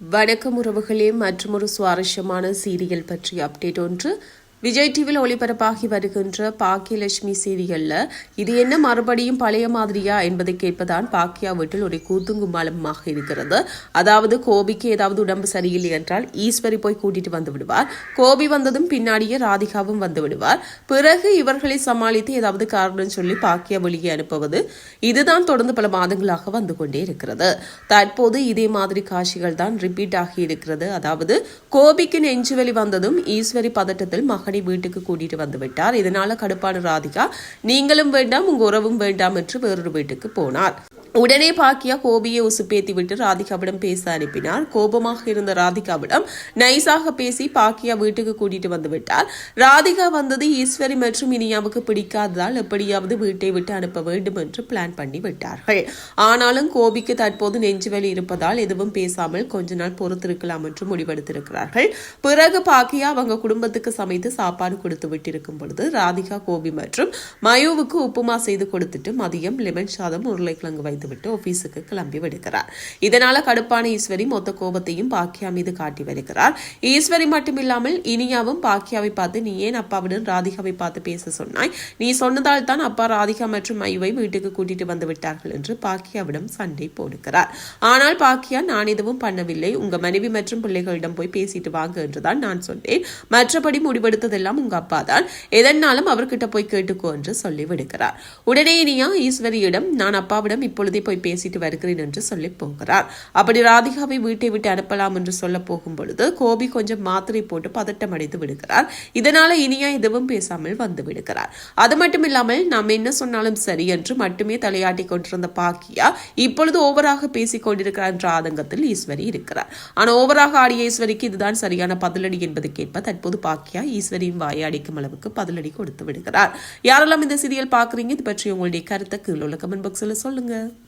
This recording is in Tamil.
வணக்கம் உறவுகளே. மற்றும் ஒரு சுவாரஸ்யமான சீரியல் பற்றிய அப்டேட் ஒன்று விஜய் டிவியில் ஒளிபரப்பாகி வருகின்ற பாக்கியலட்சுமி சீரியல்ல இது என்ன மறுபடியும் பழைய மாதிரியா என்பதை கேட்பதான் பாக்கியா வீட்டில் ஒரு கூத்துங்குமாலமாக இருக்கிறது. அதாவது கோபிக்கு ஏதாவது உடம்பு சரியில்லை என்றால் ஈஸ்வரி போய் கூட்டிட்டு வந்து விடுவார். கோபி வந்ததும் பின்னாடியே ராதிகாவும் வந்து விடுவார். பிறகு இவர்களை சமாளித்து ஏதாவது காரணம் சொல்லி பாக்கியா வெளியே அனுப்புவது இதுதான் தொடர்ந்து பல மாதங்களாக வந்து கொண்டே இருக்கிறது. தற்போது இதே மாதிரி காட்சிகள் தான் ரிப்பீட் ஆகி இருக்கிறது. அதாவது கோபிக்கு நெஞ்சுவலி வந்ததும் ஈஸ்வரி பதட்டத்தில் மகனை வீட்டுக்கு கூட்டிட்டு வந்து விட்டார். இதனால கடுப்பான ராதிகா நீங்களும் வேண்டாம் உங்க உறவும் வேண்டாம் என்று வேறொரு வீட்டுக்கு போனார். உடனே பாக்கியா கோபியை உசுப்பேத்தி விட்டு ராதிகாவிடம் பேச அனுப்பினார். கோபமாக இருந்த ராதிகாவிடம் நைஸாக பேசி பாக்கியா வீட்டுக்கு கூட்டிட்டு வந்து விட்டார் ராதிகா வந்தது ஈஸ்வரி மற்றும் இனியாவுக்கு பிடிக்காததால் எப்படியாவது வீட்டை விட்டு அனுப்ப வேண்டும் என்று பிளான் பண்ணி விட்டார்கள். ஆனாலும் கோபிக்கு தற்போது நெஞ்சுவலி இருப்பதால் எதுவும் பேசாமல் கொஞ்ச நாள் பொறுத்திருக்கலாம் என்று முடிவெடுத்திருக்கிறார்கள். பிறகு பாக்கியா அவங்க குடும்பத்துக்கு சமைத்து சாப்பாடு கொடுத்து விட்டிருக்கும் பொழுது ராதிகா கோபி மற்றும் மயுவுக்கு உப்புமா செய்து கொடுத்துட்டு மதியம் லெமன் சாதம் உருளைக்கிழங்கு வைத்துவிட்டு ஆபீஸுக்கு கிளம்பி விடுகிறார். இதனால கடுப்பான ஈஸ்வரி மொத்த கோபத்தையும் பாக்கியா மீது காட்டி வருகிறார். ஈஸ்வரி மட்டுமில்லாமல் இனியாவும் பாக்கியாவை பார்த்து நீ ஏன் அப்பாவுடன் ராதிகாவை பார்த்து பேச சொன்னாய்? நீ சொன்னதால் தான் அப்பா ராதிகா மற்றும் மயுவை வீட்டுக்கு கூட்டிட்டு வந்து விட்டார்கள் என்று பாக்கியாவிடம் சண்டை போடுகிறார். ஆனால் பாக்கியா நான் எதுவும் பண்ணவில்லை. உங்க மனைவி மற்றும் பிள்ளைகளிடம் போய் பேசிட்டு வாங்க என்றுதான் நான் சொன்னேன். மற்றபடி முடிவெடுத்ததெல்லாம் உங்க அப்பா தான். எதனாலும் அவர்கிட்ட போய் கேட்டுக்கோ என்று சொல்லி விடுகிறார் உடனே இனியா ஈஸ்வரியிடம் நான் அப்பாவிடம் இப்பொழுது போய் பேசிட்டு வருகிறேன் என்று சொல்லி போகிறார். அப்படி ராதிகாவை வீட்டை விட்டு அனுப்பலாம் என்று சொல்ல போகும் பொழுது கோபி கொஞ்சம் மாத்திரை போட்டு பதட்டம் அடைந்து விடுகிறார். இதனால இனியா எதுவும் பேசாமல் வந்து விடுகிறார். அது மட்டும் இல்லாமல் நாம் என்ன சொன்னாலும் சரி என்று மட்டுமே தலையாட்டி கொண்டிருந்த பாக்கியா இப்பொழுது ஓவராக பேசிக் கொண்டிருக்கிறார் என்ற ஆதங்கத்தில் ஈஸ்வரி இருக்கிறார். ஆனால் ஓவராக ஆடிய ஈஸ்வரிக்கு இதுதான் சரியான பதிலடி என்பது கேட்ப தற்போது பாக்கியா ஈஸ்வரியின் வாயை அடிக்கும் அளவுக்கு பதிலடி கொடுத்து விடுகிறார். யாரெல்லாம் இந்த சீரியல் பார்க்குறீங்க இது பற்றி உங்களுடைய கருத்தை கீழே உள்ள கமெண்ட் பாக்ஸில் சொல்லுங்கள்